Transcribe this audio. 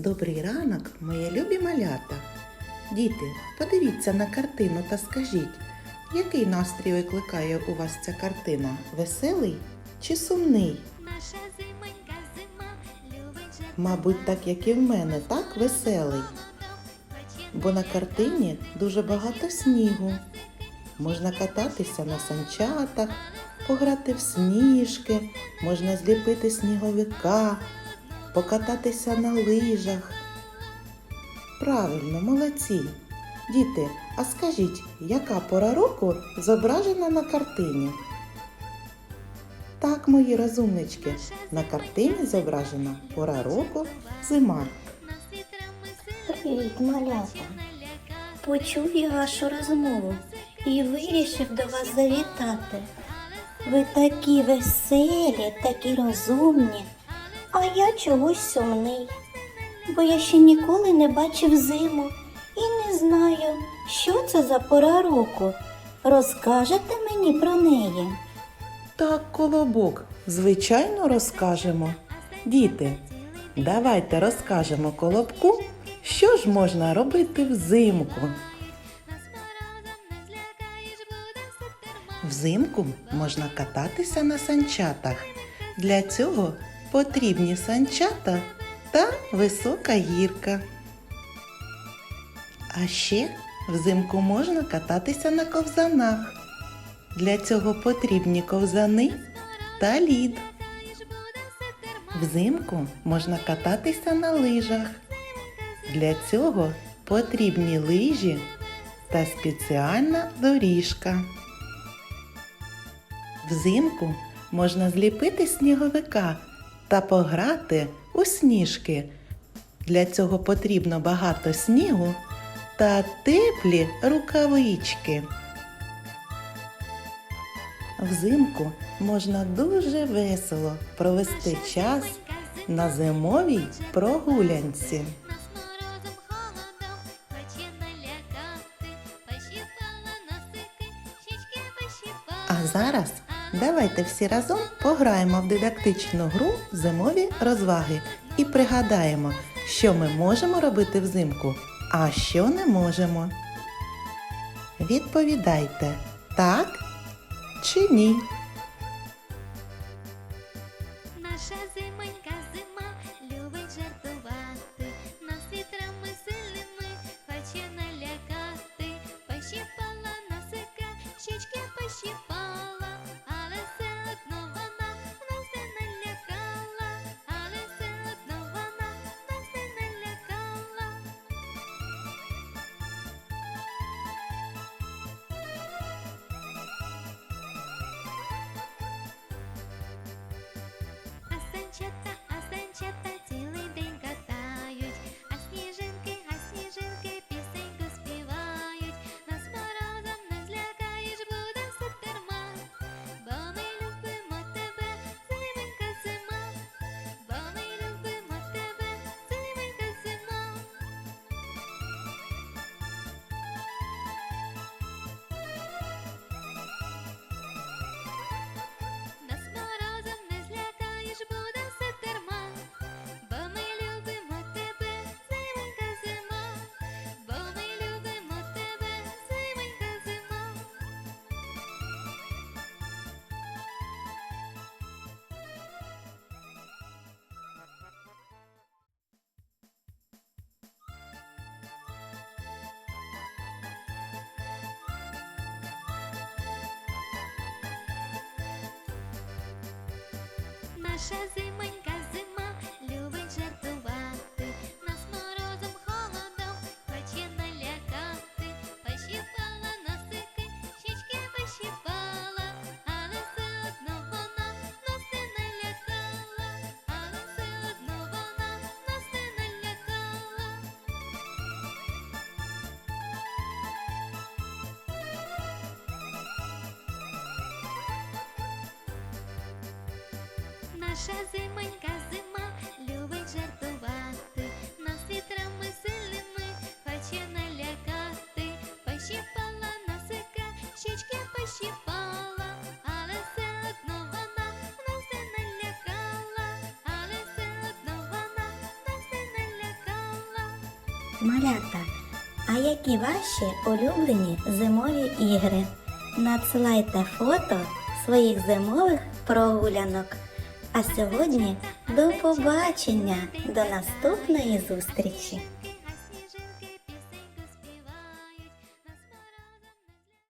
Добрий ранок, мої любі малята. Діти, подивіться на картину та скажіть, який настрій викликає у вас ця картина? Веселий чи сумний? Наша зимонька зима любить Мабуть, так як і в мене, так веселий. Бо на картині дуже багато снігу. Можна кататися на санчатах, пограти в сніжки, можна зліпити сніговика, покататися на лижах. Правильно, молодці. Діти, а скажіть, яка пора року зображена на картині? Так, мої розумнички, на картині зображена пора року зима. Привіт, малята. Почув я вашу розмову і вирішив до вас завітати. Ви такі веселі, такі розумні, а я чогось сумний, бо я ще ніколи не бачив зиму і не знаю, що це за пора року. Розкажете мені про неї? Так, колобок, звичайно, розкажемо. Діти, давайте розкажемо колобку, що ж можна робити взимку. Взимку можна кататися на санчатах. Для цього потрібні санчата та висока гірка. А ще взимку можна кататися на ковзанах. Для цього потрібні ковзани та лід. Взимку можна кататися на лижах. Для цього потрібні лижі та спеціальна доріжка. Взимку можна зліпити сніговика та пограти у сніжки. Для цього потрібно багато снігу та теплі рукавички. Взимку можна дуже весело провести час на зимовій прогулянці. А зараз давайте всі разом пограємо в дидактичну гру зимові розваги і пригадаємо, що ми можемо робити взимку, а що не можемо. Відповідайте так чи ні. Наша зимонька зима любить жартувати, нас вітрами сильними хоче налякати. Пощипала носика, щічки пощипала, Наша зимонька Наша зимонька зима любить жартувати, нас вітрами сильними хоче налякати. Пощипала носика, щічки пощипала, але все одно вона нас не налякала, але все одно вона нас не налякала. малята, а які ваші улюблені зимові ігри? Надсилайте фото своїх зимових прогулянок. А сьогодні до побачення, до наступної зустрічі!